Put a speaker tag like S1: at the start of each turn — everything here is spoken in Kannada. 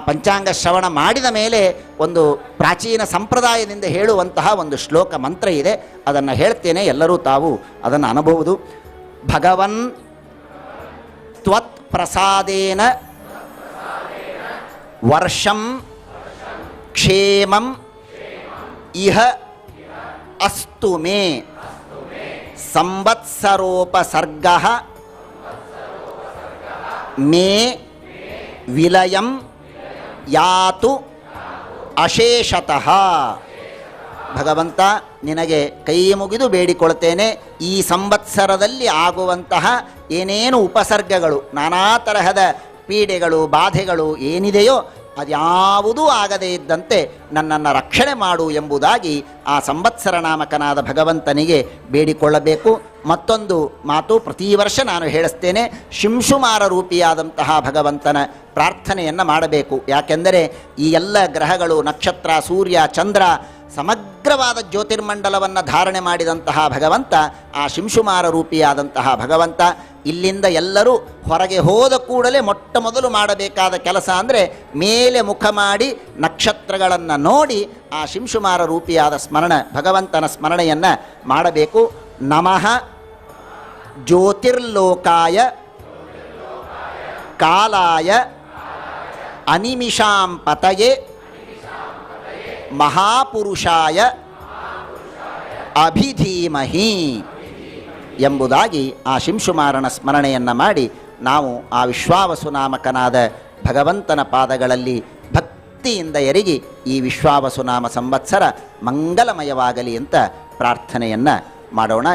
S1: ಪಂಚಾಂಗ ಶ್ರವಣ ಮಾಡಿದ ಮೇಲೆ ಒಂದು ಪ್ರಾಚೀನ ಸಂಪ್ರದಾಯದಿಂದ ಹೇಳುವಂತಹ ಒಂದು ಶ್ಲೋಕ ಮಂತ್ರ ಇದೆ. ಅದನ್ನು ಹೇಳ್ತೇನೆ ಎಲ್ಲರೂ ತಾವು ಅದನ್ನು ಅನುಭವುದು. ಭಗವನ್ ತ್ವತ್ ಪ್ರಸಾದೇನ ವರ್ಷಂ ಕ್ಷೇಮಂ ಇಹ ಅಸ್ತು ಮೇ ಸಂವತ್ಸರೋಪಸರ್ಗ ಮೇ ವಿಲಯಂ ಯಾತು ಅಶೇಷತಃ. ಭಗವಂತ ನಿನಗೆ ಕೈ ಮುಗಿದು ಬೇಡಿಕೊಳ್ತೇನೆ ಈ ಸಂವತ್ಸರದಲ್ಲಿ ಆಗುವಂತಹ ಏನೇನು ಉಪಸರ್ಗಗಳು, ನಾನಾ ತರಹದ ಪೀಡೆಗಳು, ಬಾಧೆಗಳು ಏನಿದೆಯೋ ಅದ್ಯಾವುದೂ ಆಗದೇ ಇದ್ದಂತೆ ನನ್ನನ್ನು ರಕ್ಷಣೆ ಮಾಡು ಎಂಬುದಾಗಿ ಆ ಸಂವತ್ಸರ ನಾಮಕನಾದ ಭಗವಂತನಿಗೆ ಬೇಡಿಕೊಳ್ಳಬೇಕು. ಮತ್ತೊಂದು ಮಾತು ಪ್ರತಿ ವರ್ಷ ನಾನು ಹೇಳಿಸ್ತೇನೆ ಶಿಂಶುಮಾರ ರೂಪಿಯಾದಂತಹ ಭಗವಂತನ ಪ್ರಾರ್ಥನೆಯನ್ನು ಮಾಡಬೇಕು. ಯಾಕೆಂದರೆ ಈ ಎಲ್ಲ ಗ್ರಹಗಳು ನಕ್ಷತ್ರ, ಸೂರ್ಯ, ಚಂದ್ರ ಸಮಗ್ರವಾದ ಜ್ಯೋತಿರ್ಮಂಡಲವನ್ನು ಧಾರಣೆ ಮಾಡಿದಂತಹ ಭಗವಂತ, ಆ ಶಿಂಶುಮಾರ ರೂಪಿಯಾದಂತಹ ಭಗವಂತ. ಇಲ್ಲಿಂದ ಎಲ್ಲರೂ ಹೊರಗೆ ಹೋದ ಕೂಡಲೇ ಮೊಟ್ಟ ಮೊದಲು ಮಾಡಬೇಕಾದ ಕೆಲಸ ಅಂದರೆ ಮೇಲೆ ಮುಖ ಮಾಡಿ ನಕ್ಷತ್ರಗಳನ್ನು ನೋಡಿ ಆ ಶಿಂಶುಮಾರ ರೂಪಿಯಾದ ಸ್ಮರಣ, ಭಗವಂತನ ಸ್ಮರಣೆಯನ್ನು ಮಾಡಬೇಕು. ನಮಃ. ಜ್ಯೋತಿರ್ಲೋಕಾಯ ಕಾಲಾಯ ಅನಿಮಿಷಾಂ ಪತಯೇ ಮಹಾಪುರುಷಾಯ ಅಭಿಧೀಮಹಿ ಎಂಬುದಾಗಿ ಆ ಶಿಂಶುಮಾರನ ಸ್ಮರಣೆಯನ್ನು ಮಾಡಿ ನಾವು ಆ ವಿಶ್ವಾವಸು ನಾಮಕನಾದ ಭಗವಂತನ ಪಾದಗಳಲ್ಲಿ ಭಕ್ತಿಯಿಂದ ಎರಗಿ ಈ ವಿಶ್ವಾವಸು ನಾಮ ಸಂವತ್ಸರ ಮಂಗಲಮಯವಾಗಲಿ ಅಂತ ಪ್ರಾರ್ಥನೆಯನ್ನು ಮಾಡೋಣ.